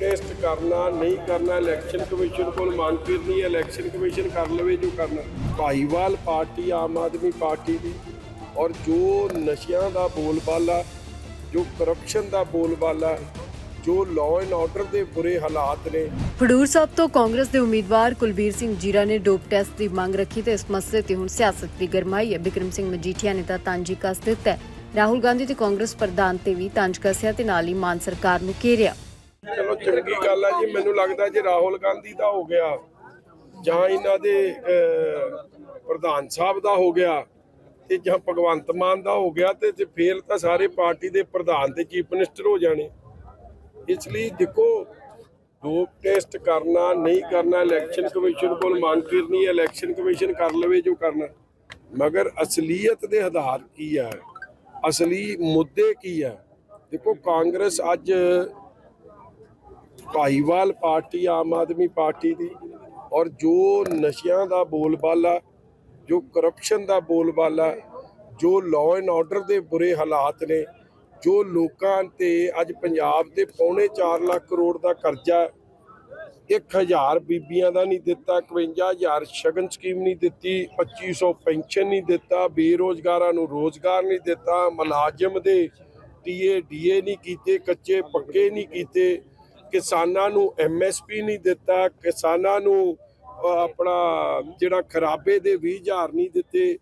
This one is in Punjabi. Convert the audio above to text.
ਟੈਸਟ ਕਰਨਾ, ਨਹੀਂ ਕਰਨਾ ਇਲੈਕਸ਼ਨ ਕਮਿਸ਼ਨ ਕੋਲ ਮੰਗ ਕਰਨੀ ਹੈ ਇਲੈਕਸ਼ਨ ਕਮਿਸ਼ਨ ਕਰ ਲਵੇ ਜੋ ਕਰਨਾ। ਭਾਈਵਾਲ ਪਾਰਟੀ, ਆਮ ਆਦਮੀ ਪਾਰਟੀ ਦੀ ਔਰ ਜੋ ਨਸ਼ਿਆਂ ਦਾ ਬੋਲਬਾਲਾ, ਜੋ ਕਰਪਸ਼ਨ ਦਾ ਬੋਲਬਾਲਾ, ਜੋ ਲਾਅ ਐਂਡ ਆਰਡਰ ਦੇ ਬੁਰੇ ਹਾਲਾਤ ਨੇ। ਖਡੂਰ ਸਾਹਿਬ ਤੋਂ ਕਾਂਗਰਸ ਦੇ ਉਮੀਦਵਾਰ ਕੁਲਬੀਰ ਸਿੰਘ ਜੀਰਾ ਨੇ ਡੋਪ ਟੈਸਟ ਦੀ ਮੰਗ ਰੱਖੀ ਤੇ ਇਸ ਮਸਲੇ ਤੇ ਹੁਣ ਸਿਆਸਤ ਦੀ ਗਰਮਾਈ ਹੈ। ਬਿਕਰਮ ਸਿੰਘ ਮਜੀਠੀਆ ਨੇ ਤਾਂ ਤੰਜ ਕੱਸ ਦਿੱਤਾ ਰਾਹੁਲ ਗਾਂਧੀ ਤੇ ਕਾਂਗਰਸ ਪ੍ਰਧਾਨ ਤੇ ਵੀ ਤੰਜ ਕੱਸਿਆ ਤੇ ਨਾਲ ਹੀ ਮਾਨ ਸਰਕਾਰ ਨੂੰ ਘੇਰਿਆ। ਚਲੋ ਚੰਗੀ ਗੱਲ ਆ ਜੀ, ਮੈਨੂੰ ਲੱਗਦਾ ਜੇ ਰਾਹੁਲ ਗਾਂਧੀ ਦਾ ਹੋ ਗਿਆ ਜਾਂ ਇਹਨਾਂ ਦੇ ਪ੍ਰਧਾਨ ਸਾਹਿਬ ਦਾ ਹੋ ਗਿਆ ਤੇ ਜਾਂ ਭਗਵੰਤ ਮਾਨ ਦਾ ਹੋ ਗਿਆ ਤੇ ਤੇ ਫੇਲ ਤਾਂ ਸਾਰੇ ਪਾਰਟੀ ਦੇ ਪ੍ਰਧਾਨ ਤੇ ਚੀਫ ਮਿਨਿਸਟਰ ਹੋ ਜਾਣੇ। ਇਸ ਲਈ ਦੇਖੋ ਡੋਪ ਟੈਸਟ ਕਰਨਾ, ਨਹੀਂ ਕਰਨਾ, ਇਲੈਕਸ਼ਨ ਕਮਿਸ਼ਨ ਕੋਲ ਮੰਗ ਕਰਨੀ ਹੈ, ਇਲੈਕਸ਼ਨ ਕਮਿਸ਼ਨ ਕਰ ਲਵੇ ਜੋ ਕਰਨਾ। ਮਗਰ ਅਸਲੀਅਤ ਦੇ ਆਧਾਰ ਕੀ ਹੈ? ਅਸਲੀ ਮੁੱਦੇ ਕੀ ਹੈ? ਦੇਖੋ, ਕਾਂਗਰਸ ਅੱਜ ਭਾਈਵਾਲ ਪਾਰਟੀ ਆਮ ਆਦਮੀ ਪਾਰਟੀ ਦੀ ਔਰ ਜੋ ਨਸ਼ਿਆਂ ਦਾ ਬੋਲਬਾਲਾ ਜੋ ਕਰਪਸ਼ਨ ਦਾ ਬੋਲਬਾਲਾ ਜੋ ਲਾਅ ਐਂਡ ਆਰਡਰ ਦੇ ਬੁਰੇ ਹਾਲਾਤ ਨੇ ਜੋ ਲੋਕਾਂ ਤੇ ਅੱਜ ਪੰਜਾਬ ਦੇ ਪੌਣੇ 4 ਲੱਖ ਕਰੋੜ ਦਾ ਕਰਜ਼ਾ ਹੈ, 1000 ਬੀਬੀਆਂ ਦਾ ਨਹੀਂ ਦਿੱਤਾ 51000 ਸ਼ਗਨ ਸਕੀਮ ਨਹੀਂ ਦਿੱਤੀ 2500 ਪੈਨਸ਼ਨ ਨਹੀਂ ਦਿੱਤਾ ਬੇਰੋਜ਼ਗਾਰਾਂ ਨੂੰ ਰੋਜ਼ਗਾਰ ਨਹੀਂ ਦਿੱਤਾ ਮੁਲਾਜ਼ਮ ਦੇ ਟੀਏ ਡੀਏ ਨਹੀਂ ਕੀਤੇ ਕੱਚੇ ਪੱਕੇ ਨਹੀਂ ਕੀਤੇ ਕਿਸਾਨਾਂ ਨੂੰ ਐਮਐਸਪੀ ਨਹੀਂ ਦਿੱਤਾ ਕਿਸਾਨਾਂ ਨੂੰ ਆਪਣਾ ਜਿਹੜਾ ਖਰਾਬੇ ਦੇ 20000 ਨਹੀਂ ਦਿੱਤੇ।